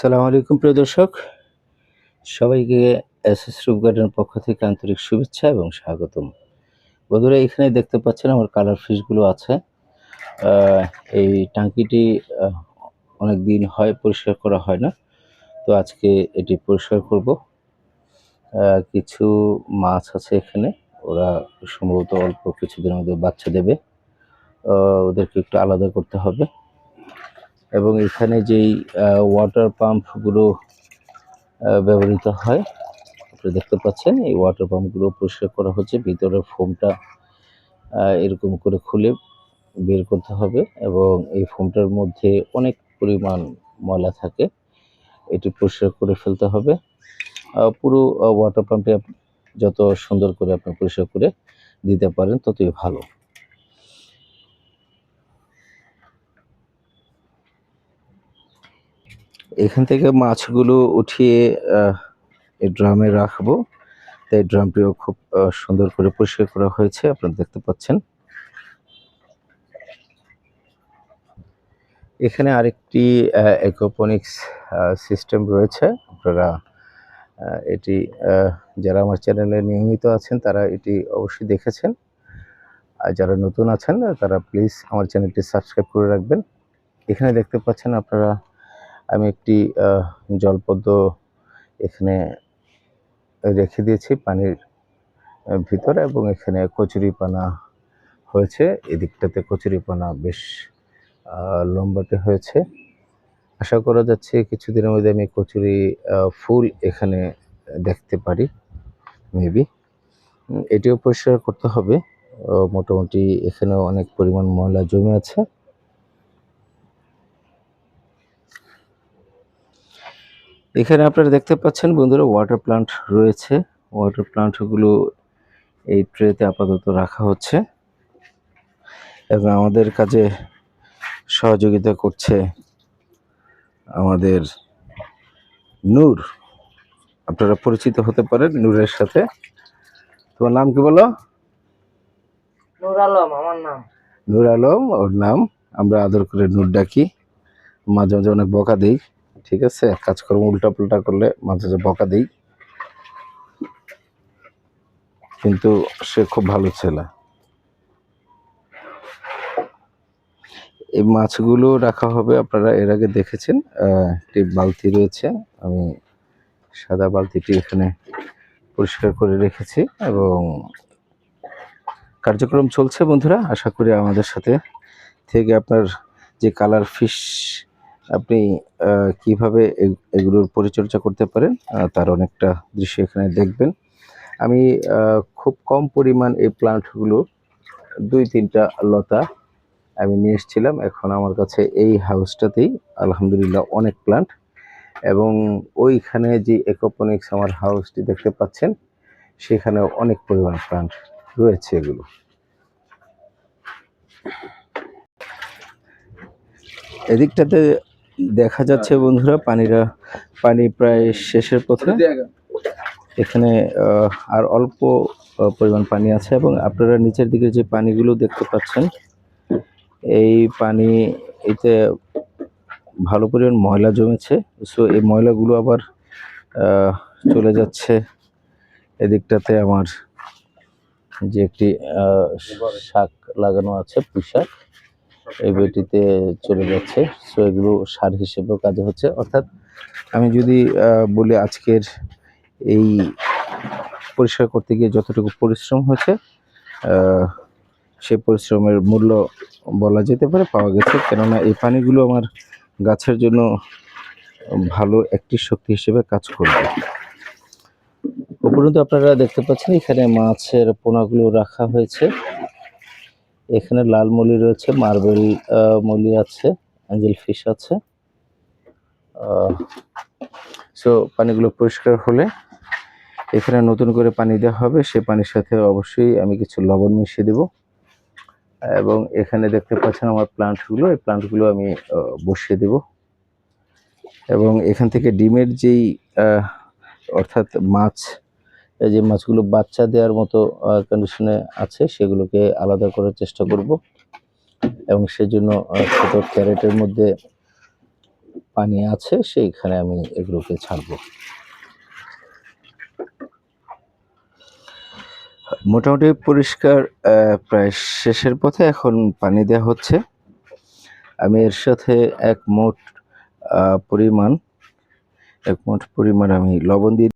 আসসালামু আলাইকুম, প্রিয় দর্শক। সবাইকে এস এস গার্ডেনের পক্ষ থেকে আন্তরিক শুভেচ্ছা এবং স্বাগতম। বন্ধুরা এখানে দেখতে পাচ্ছেন আমার কালার ফিশগুলো আছে। এই টাঙ্কিটি অনেক দিন হয়, পরিষ্কার করা হয় না। তো আজকে এটি পরিষ্কার করব। কিছু মাছ আছে এখানে। ওরা সম্ভবত অল্প কিছুদিনের মধ্যে বাচ্চা দেবে। ওদেরকে একটু আলাদা করতে হবে। এবং এখানে যেই ওয়াটার পাম্পগুলো ব্যবহৃত হয় আপনারা দেখতে পাচ্ছেন, এই ওয়াটার পাম্পগুলো পরিষ্কার করা হচ্ছে ভিতরের ফোমটা এরকম করে খুলে বের করতে হবে এবং এই ফোমটার মধ্যে অনেক পরিমাণ ময়লা থাকে, এটি পরিষ্কার করে ফেলতে হবে। পুরো ওয়াটার পাম্পে যত সুন্দর করে আপনি পরিষ্কার করে দিতে পারেন, ততই ভালো। এখান থেকে মাছগুলো উঠিয়ে এই ড্রামে রাখব। তাই ড্রামটিও খুব সুন্দর করে পরিষ্কার করা হয়েছে, আপনারা দেখতে পাচ্ছেন। এখানে আরেকটি অ্যাকোপনিক্স সিস্টেম রয়েছে। আপনারা এটি যারা আমার চ্যানেলে নিয়মিত আছেন, তারা এটি অবশ্যই দেখেছেন। আর যারা নতুন আছেন, তারা প্লিজ আমার চ্যানেলটি সাবস্ক্রাইব করে রাখবেন। এখানে দেখতে পাচ্ছেন আপনারা আমি একটি জলপদ্ম এখানে রেখে দিয়েছি পানির ভিতরে এবং এখানে কচুরিপানা হয়েছে। এদিকটাতে কচুরিপানা বেশ লম্বাটে হয়েছে। আশা করা যাচ্ছে কিছুদিনের মধ্যে আমি কচুরি ফুল এখানে দেখতে পারি, মেবি। এটিও পরিষ্কার করতে হবে। মোটামুটি এখানেও অনেক পরিমাণ ময়লা জমে আছে। এখানে আপনারা দেখতে পাচ্ছেন বন্ধুরা ওয়াটার প্লান্ট রয়েছে। ওয়াটার প্লান্টগুলো এই ট্রেতে আপাতত রাখা হচ্ছে এবং আমাদের কাজে সহযোগিতা করছে আমাদের নূর। আপনারা পরিচিত হতে পারেন নূরের সাথে। তোমার নাম কি বলো? নুর আলম আমার নাম। নূর আলম ওর নাম। আমরা আদর করে নূর ডাকি। মাঝে মাঝে অনেক বকা দিই। ঠিক আছে? কাজকর্ম উল্টা পাল্টা করলে মাঝে মাঝে বকা দিই। কিন্তু সে খুব ভালো ছেলে। এই মাছগুলো রাখা হবে, আপনারা এর আগে দেখেছেন একটি বালতি রয়েছে। আমি সাদা বালতিটি এখানে পরিষ্কার করে রেখেছি এবং কার্যক্রম চলছে বন্ধুরা। আশা করি আমাদের সাথে থেকে আপনার যে কালার ফিশ আপনি কীভাবে এগুলোর পরিচর্যা করতে পারেন তার অনেকটা দৃশ্য এখানে দেখবেন। আমি খুব কম পরিমাণ এই প্লান্টগুলো দুই তিনটা লতা আমি নিয়ে এসেছিলাম। এখন আমার কাছে এই হাউসটাতেই আলহামদুলিল্লাহ অনেক প্লান্ট এবং ওইখানে যে একোপনিক্স আমার হাউসটি দেখতে পাচ্ছেন সেখানে অনেক পরিমাণ প্লান্ট রয়েছে এগুলো। এদিকটাতে দেখা যাচ্ছে বন্ধুরা পানিরা পানি প্রায় শেষের পথে। এখানে আর অল্প পরিমাণ পানি আছে এবং আপনারা নিচের দিকে যে পানিগুলো দেখতে পাচ্ছেন এই পানি এতে ভালো পরিমাণ ময়লা জমেছে। সো এই ময়লাগুলো আবার চলে যাচ্ছে এদিকটাতে আমার যে একটি শাক লাগানো আছে পুঁইশাক এই বেটিতে চলে যাচ্ছে। সো এগুলো সার হিসেবেও কাজে হচ্ছে। অর্থাৎ আমি যদি বলি আজকের এই পরিষ্কার করতে গিয়ে যতটুকু পরিশ্রম হয়েছে সেই পরিশ্রমের মূল্য বলা যেতে পারে, পাওয়া গেছে। কেননা এই পানিগুলো আমার গাছের জন্য ভালো একটি শক্তি হিসেবে কাজ করবে। উপরন্তু আপনারা দেখতে পাচ্ছেন, এখানে মাছের পোনাগুলো রাখা হয়েছে। এখানে লাল মলি রয়েছে, মার্বেল মলি আছে, অ্যাঞ্জেল ফিশ আছে। সো পানিগুলো পরিষ্কার হলে এখানে নতুন করে পানি দেওয়া হবে। সেই পানির সাথে অবশ্যই আমি কিছু লবণ মিশিয়ে দেব। এবং এখানে দেখতে পাচ্ছেন আমার প্লান্টগুলো, এই প্লান্টগুলো আমি বসিয়ে দেব। এবং এখান থেকে ডিমের যেই অর্থাৎ মাছ যে মাছগুলো বাচ্চা দেওয়ার মতো কন্ডিশনে আছে, সেগুলোকে আলাদা করার চেষ্টা করব। এবং সেজন্য ছোট ক্যারেটের মধ্যে পানি আছে, সেইখানে আমি এগুলোকে ছাড়বো। মোটামুটি পরিষ্কার প্রায় শেষের পথে এখন পানি দেওয়া হচ্ছে। আমি এর সাথে এক মোট পরিমাণ, এক মোট পরিমাণ আমি লবণ দিয়ে